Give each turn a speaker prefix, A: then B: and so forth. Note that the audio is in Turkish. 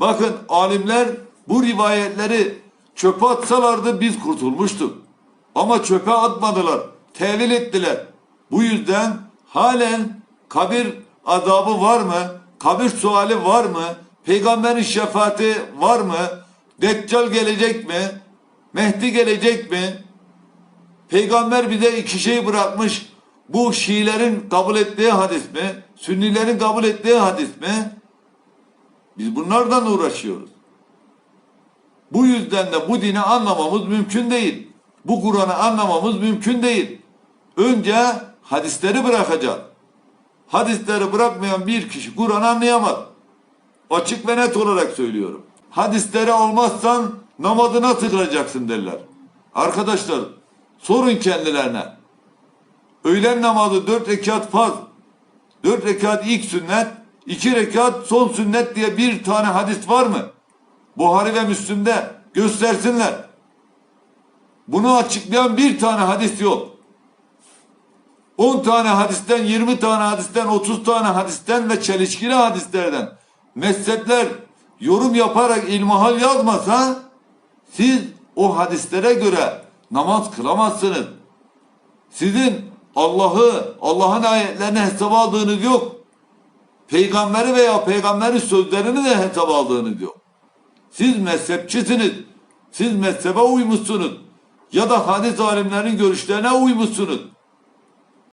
A: Bakın alimler bu rivayetleri çöpe atsalardı biz kurtulmuştuk. Ama çöpe atmadılar. Tevil ettiler. Bu yüzden halen kabir azabı var mı? Kabir suali var mı? Peygamberin şefaati var mı? Deccal gelecek mi? Mehdi gelecek mi? Peygamber bize iki şey bırakmış. Bu Şiilerin kabul ettiği hadis mi? Sünnilerin kabul ettiği hadis mi? Biz bunlardan uğraşıyoruz. Bu yüzden de bu dini anlamamız mümkün değil. Bu Kur'an'ı anlamamız mümkün değil. Önce hadisleri bırakacağız. Hadisleri bırakmayan bir kişi Kur'an'ı anlayamaz. Açık ve net olarak söylüyorum. Hadisleri almazsan namazı nasıl kılacaksın derler. Arkadaşlar sorun kendilerine. Öğlen namazı dört rekat farz. Dört rekat ilk sünnet, iki rekat son sünnet diye bir tane hadis var mı? Buhari ve Müslim'de göstersinler. Bunu açıklayan bir tane hadis yok. 10 tane hadisten, 20 tane hadisten, 30 tane hadisten ve çelişkili hadislerden mezhepler yorum yaparak ilmihal yazmasa siz o hadislere göre namaz kılamazsınız. Sizin Allah'ı, Allah'ın ayetlerini hesaba aldığınız yok. Peygamberi veya peygamberin sözlerini de hesaba aldığınız yok. Siz mezhepçisiniz. Siz mezhebe uymuşsunuz. Ya da hadis alimlerinin görüşlerine uymuşsunuz.